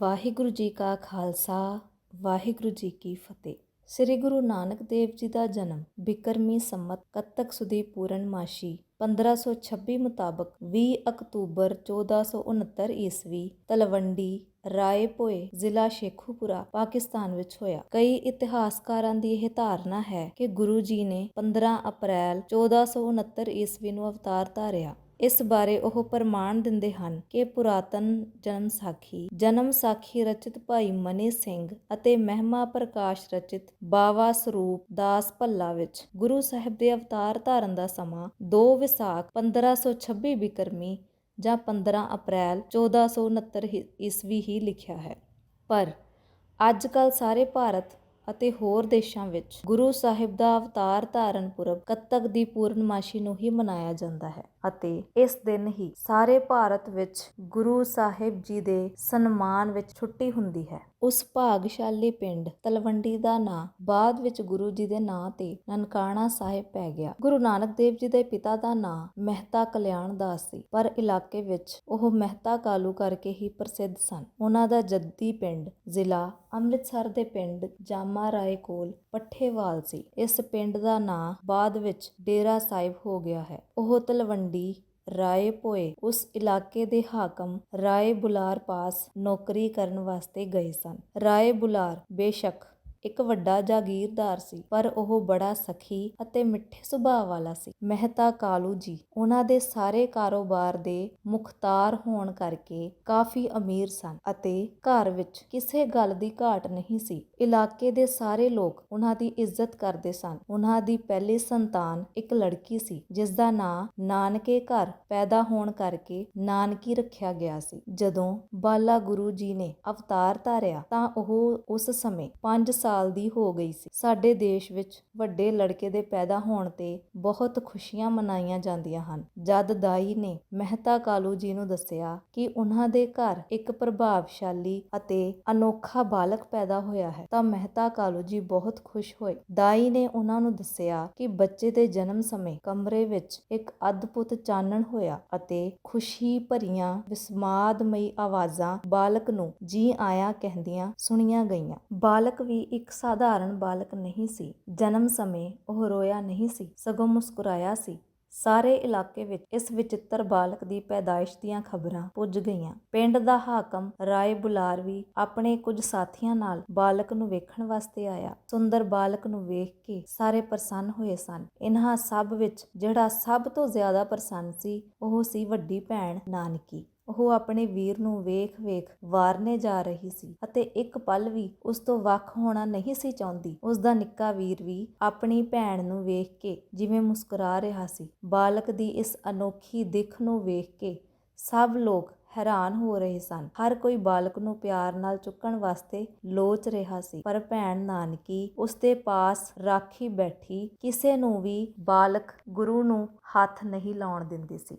ਵਾਹਿਗੁਰੂ ਜੀ ਕਾ ਖਾਲਸਾ, ਵਾਹਿਗੁਰੂ ਜੀ ਕੀ ਫਤਿਹ। ਸ੍ਰੀ ਗੁਰੂ ਨਾਨਕ ਦੇਵ ਜੀ ਦਾ ਜਨਮ ਬਿਕਰਮੀ ਸੰਮਤ ਕੱਤਕ ਸੁਦੀ ਪੂਰਨਮਾਸ਼ੀ 1526 ਮੁਤਾਬਕ 20 ਅਕਤੂਬਰ 1469 ਈਸਵੀ ਤਲਵੰਡੀ ਰਾਏ ਭੋਏ ਜ਼ਿਲ੍ਹਾ ਸ਼ੇਖੂਪੁਰਾ, ਪਾਕਿਸਤਾਨ ਵਿੱਚ ਹੋਇਆ। ਕਈ ਇਤਿਹਾਸਕਾਰਾਂ ਦੀ ਇਹ ਧਾਰਨਾ ਹੈ ਕਿ ਗੁਰੂ ਜੀ ਨੇ 15 ਅਪ੍ਰੈਲ 1469 ਈਸਵੀ ਨੂੰ ਅਵਤਾਰ ਧਾਰਿਆ। ਇਸ ਬਾਰੇ ਉਹ ਪ੍ਰਮਾਣ ਦਿੰਦੇ ਹਨ ਕਿ ਪੁਰਾਤਨ ਜਨਮ ਸਾਖੀ ਜਨਮ ਸਾਖੀ ਰਚਿਤ ਭਾਈ ਮਨੀ ਸਿੰਘ ਅਤੇ ਮਹਿਮਾ ਪ੍ਰਕਾਸ਼ ਰਚਿਤ ਬਾਵਾ ਸਰੂਪ ਦਾਸ ਭੱਲਾ ਵਿੱਚ ਗੁਰੂ ਸਾਹਿਬ ਦੇ ਅਵਤਾਰ ਧਾਰਨ ਦਾ ਸਮਾਂ 2 ਵਿਸਾਖ 1526 ਬਿਕਰਮੀ ਜਾਂ 15 ਅਪ੍ਰੈਲ 1469 ਹੀ- ਈਸਵੀ ਹੀ ਲਿਖਿਆ ਹੈ। ਪਰ ਅੱਜ ਕੱਲ ਸਾਰੇ ਭਾਰਤ ਅਤੇ ਹੋਰ ਦੇਸ਼ਾਂ ਵਿੱਚ ਗੁਰੂ ਸਾਹਿਬ ਦਾ ਅਵਤਾਰ ਧਾਰਨ ਪੁਰਬ ਕੱਤਕ ਦੀ ਪੂਰਨਮਾਸ਼ੀ ਨੂੰ ਹੀ ਮਨਾਇਆ ਜਾਂਦਾ ਹੈ ਅਤੇ ਇਸ ਦਿਨ ਹੀ ਸਾਰੇ ਭਾਰਤ ਵਿੱਚ ਗੁਰੂ ਸਾਹਿਬ ਜੀ ਦੇ ਸਨਮਾਨ ਵਿੱਚ ਛੁੱਟੀ ਹੁੰਦੀ ਹੈ। ਉਸ ਭਾਗਸ਼ਾਲੀ ਪਿੰਡ ਤਲਵੰਡੀ ਦਾ ਨਾਂ ਬਾਅਦ ਵਿੱਚ ਗੁਰੂ ਜੀ ਦੇ ਨਾਂ ਤੇ ਨਨਕਾਣਾ ਸਾਹਿਬ ਪੈ ਗਿਆ। ਗੁਰੂ ਨਾਨਕ ਦੇਵ ਜੀ ਦੇ ਪਿਤਾ ਦਾ ਨਾਂ ਮਹਿਤਾ ਕਲਿਆਣ ਦਾਸ ਸੀ, ਪਰ ਇਲਾਕੇ ਵਿੱਚ ਉਹ ਮਹਿਤਾ ਕਾਲੂ ਕਰਕੇ ਹੀ ਪ੍ਰਸਿੱਧ ਸਨ। ਉਹਨਾਂ ਦਾ ਜੱਦੀ ਪਿੰਡ ਜ਼ਿਲ੍ਹਾ ਅੰਮ੍ਰਿਤਸਰ ਦੇ ਪਿੰਡ ਜਾਮਾ ਰਾਏ ਕੋਲ ਪੱਠੇਵਾਲ ਸੀ। ਇਸ ਪਿੰਡ ਦਾ ਨਾਂ ਬਾਅਦ ਵਿੱਚ ਡੇਰਾ ਸਾਹਿਬ ਹੋ ਗਿਆ ਹੈ। ਉਹ ਤਲਵੰਡੀ ਰਾਏ ਭੋਏ ਉਸ ਇਲਾਕੇ ਦੇ ਹਾਕਮ ਰਾਏ ਬੁਲਾਰ ਪਾਸ ਨੌਕਰੀ ਕਰਨ ਵਾਸਤੇ ਗਏ ਸਨ। ਰਾਏ ਬੁਲਾਰ ਬੇਸ਼ੱਕ ਇੱਕ ਵੱਡਾ ਜਾਗੀਰਦਾਰ ਸੀ, ਪਰ ਉਹ ਬੜਾ ਸਖੀ ਅਤੇ ਮਿੱਠੇ ਸੁਭਾਅ ਵਾਲਾ ਸੀ। ਮਹਿਤਾ ਕਾਲੂ ਜੀ, ਉਹਨਾਂ ਦੇ ਸਾਰੇ ਕਾਰੋਬਾਰ ਦੇ ਮੁਖਤਾਰ ਹੋਣ ਕਰਕੇ ਕਾਫੀ ਅਮੀਰ ਸਨ ਅਤੇ ਘਰ ਵਿੱਚ ਕਿਸੇ ਗੱਲ ਦੀ ਘਾਟ ਨਹੀਂ ਸੀ। ਇਲਾਕੇ ਦੇ ਸਾਰੇ ਲੋਕ ਉਹਨਾਂ ਦੀ ਇੱਜ਼ਤ ਕਰਦੇ ਸਨ। ਉਹਨਾਂ ਦੀ ਪਹਿਲੀ ਸੰਤਾਨ ਇੱਕ ਲੜਕੀ ਸੀ, ਜਿਸ ਦਾ ਨਾਂ ਨਾਨਕੇ ਘਰ ਪੈਦਾ ਹੋਣ ਕਰਕੇ ਨਾਨਕੀ ਰੱਖਿਆ ਗਿਆ ਸੀ। ਜਦੋਂ ਬਾਲਾ ਗੁਰੂ ਜੀ ਨੇ ਅਵਤਾਰ ਧਾਰਿਆ, ਤਾਂ ਉਹ ਉਸ ਸਮੇਂ 5 ਸਾਲ ਦੀ ਹੋ ਗਈ ਸੀ। ਸਾਡੇ ਦੇਸ਼ ਵਿੱਚ ਵੱਡੇ ਲੜਕੇ ਦੇ ਪੈਦਾ ਹੋਣ ਤੇ ਬਹੁਤ ਖੁਸ਼ੀਆਂ ਮਨਾਈਆਂ ਜਾਂਦੀਆਂ ਹਨ। ਜਦ ਦਾਈ ਨੇ ਮਹਿਤਾ ਕਾਲੂ ਜੀ ਨੂੰ ਦੱਸਿਆ ਕਿ ਉਹਨਾਂ ਦੇ ਘਰ ਇੱਕ ਪ੍ਰਭਾਵਸ਼ਾਲੀ ਅਤੇ ਅਨੋਖਾ ਬਾਲਕ ਪੈਦਾ ਹੋਇਆ ਹੈ, ਤਾਂ ਮਹਿਤਾ ਕਾਲੂ ਜੀ ਬਹੁਤ ਖੁਸ਼ ਹੋਏ। ਦਾਈ ਨੇ ਉਹਨਾਂ ਨੂੰ ਦੱਸਿਆ ਕਿ ਬੱਚੇ ਦੇ ਜਨਮ ਸਮੇਂ ਕਮਰੇ ਵਿੱਚ ਇੱਕ ਅਦਭੁਤ ਚਾਨਣ ਹੋਇਆ ਅਤੇ ਖੁਸ਼ੀ ਭਰੀਆਂ ਵਿਸਮਾਦਮਈ ਆਵਾਜ਼ਾਂ ਬਾਲਕ ਨੂੰ ਜੀ ਆਇਆ ਕਹਿੰਦੀਆਂ ਸੁਣੀਆਂ ਗਈਆਂ। ਬਾਲਕ ਵੀ ਇੱਕ ਸਾਧਾਰਨ ਬਾਲਕ ਨਹੀਂ ਸੀ। ਜਨਮ ਸਮੇਂ ਉਹ ਰੋਇਆ ਨਹੀਂ ਸੀ, ਸਗੋਂ ਮੁਸਕਰਾਇਆ ਸੀ। ਸਾਰੇ ਇਲਾਕੇ ਵਿੱਚ ਇਸ ਵਿਚਿੱਤਰ ਬਾਲਕ ਦੀ ਪੈਦਾਇਸ਼ ਦੀਆਂ ਖਬਰਾਂ ਪੁੱਜ ਗਈਆਂ। ਪਿੰਡ ਦਾ ਹਾਕਮ ਰਾਏ ਬੁਲਾਰ ਵੀ ਆਪਣੇ ਕੁਝ ਸਾਥੀਆਂ ਨਾਲ ਬਾਲਕ ਨੂੰ ਵੇਖਣ ਵਾਸਤੇ ਆਇਆ। ਸੁੰਦਰ ਬਾਲਕ ਨੂੰ ਵੇਖ ਕੇ ਸਾਰੇ ਪ੍ਰਸੰਨ ਹੋਏ ਸਨ। ਇਨ੍ਹਾਂ ਸਭ ਵਿੱਚ ਜਿਹੜਾ ਸਭ ਤੋਂ ਜ਼ਿਆਦਾ ਪ੍ਰਸੰਨ ਸੀ, ਉਹ ਸੀ ਵੱਡੀ ਭੈਣ ਨਾਨਕੀ। ਉਹ ਆਪਣੇ ਵੀਰ ਨੂੰ ਵੇਖ-ਵੇਖ ਵਾਰਨੇ ਜਾ ਰਹੀ ਸੀ ਅਤੇ ਇੱਕ ਪਲ ਵੀ ਉਸ ਤੋਂ ਵੱਖ ਹੋਣਾ ਨਹੀਂ ਸੀ ਚਾਹੁੰਦੀ। ਉਸ ਦਾ ਨਿੱਕਾ ਵੀਰ ਵੀ ਆਪਣੀ ਭੈਣ ਨੂੰ ਵੇਖ ਕੇ ਜਿਵੇਂ ਮੁਸਕਰਾ ਰਿਹਾ ਸੀ। ਬਾਲਕ ਦੀ ਇਸ ਅਨੋਖੀ ਦਿੱਖ ਨੂੰ ਵੇਖ ਕੇ ਸਭ ਲੋਕ ਹੈਰਾਨ ਹੋ ਰਹੇ ਸਨ। ਹਰ ਕੋਈ ਬਾਲਕ ਨੂੰ ਪਿਆਰ ਨਾਲ ਚੁੱਕਣ ਵਾਸਤੇ ਲੋਚ ਰਿਹਾ ਸੀ, ਪਰ ਭੈਣ ਨਾਨਕੀ ਉਸਦੇ ਪਾਸ ਰਾਖੀ ਬੈਠੀ ਕਿਸੇ ਨੂੰ ਵੀ ਬਾਲਕ ਗੁਰੂ ਨੂੰ ਹੱਥ ਨਹੀਂ ਲਾਉਣ ਦਿੰਦੀ ਸੀ।